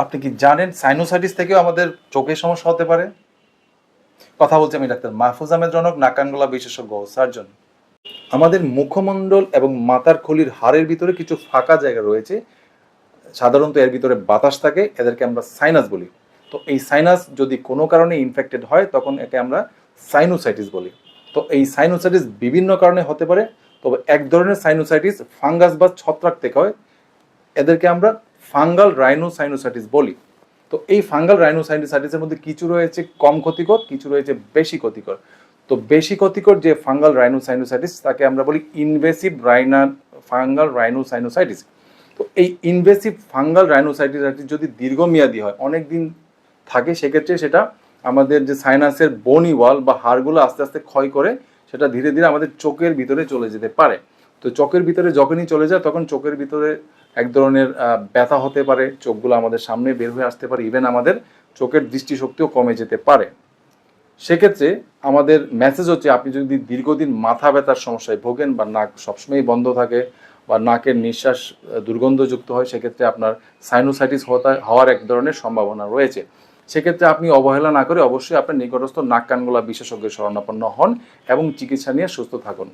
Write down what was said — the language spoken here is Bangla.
আপনি কি জানেন সাইনোসাইটিস থেকেও আমাদের চোখের সমস্যা হতে পারে? কথা বলছি আমি ডাক্তার মাহফুজ আহমেদ জনক নাকানগলা বিশেষজ্ঞ সার্জন। আমাদের মুখমণ্ডল এবং মাথার খুলির হাড়ের ভিতরে কিছু ফাঁকা জায়গা রয়েছে। সাধারণত এর ভিতরে বাতাস থাকে, এদেরকে আমরা সাইনাস বলি। তো এই সাইনাস যদি কোনো কারণে ইনফেক্টেড হয়, তখন একে আমরা সাইনোসাইটিস বলি। তো এই সাইনোসাইটিস বিভিন্ন কারণে হতে পারে, তবে এক ধরনের সাইনোসাইটিস ফাঙ্গাস বা ছত্রাক থেকে হয়। এদেরকে আমরা ফাঙ্গাল রাইনোসাইনোসাইটিস বলি। তো এই ফাঙ্গাল রাইনোসাইনোসাইটিসের মধ্যে কিছু রয়েছে কম ক্ষতিকর, কিছু রয়েছে বেশি ক্ষতিকর। তো বেশি ক্ষতিকর যে ফাঙ্গাল রাইনোসাইনোসাইটিস, তাকে আমরা বলি ইনভেসিভ রাইনা, ফাঙ্গাল রাইনোসাইনোসাইটিস। তো এই ইনভেসিভ ফাঙ্গাল রাইনোসাইটিস যদি দীর্ঘমেয়াদী হয় অনেক দিন থাকে, সেক্ষেত্রে সেটা আমাদের যে সাইনাসের বনি ওয়াল বা হাড়গুলো আস্তে আস্তে ক্ষয় করে, সেটা ধীরে ধীরে আমাদের চোখের ভিতরে চলে যেতে পারে। তো চোখের ভিতরে যখনই চলে যায়, তখন চোখের ভিতরে এক ধরনের ব্যথা হতে পারে, চোখগুলো আমাদের সামনে বের হয়ে আসতে পারে ইভেন আমাদের চোখের দৃষ্টিশক্তিও কমে যেতে পারে। সেক্ষেত্রে আমাদের মেসেজ হচ্ছে, আপনি যদি দীর্ঘদিন মাথা ব্যথার সমস্যায় ভোগেন বা নাক সবসময় বন্ধ থাকে বা নাকের নিঃশ্বাস দুর্গন্ধযুক্ত হয়, সেক্ষেত্রে আপনার সাইনোসাইটিস হওয়ার এক ধরনের সম্ভাবনা রয়েছে। সেক্ষেত্রে আপনি অবহেলা না করে অবশ্যই আপনার নিকটস্থ নাক কানগোলা বিশেষজ্ঞের শরণাপন্ন হন এবং চিকিৎসা নিয়ে সুস্থ থাকুন।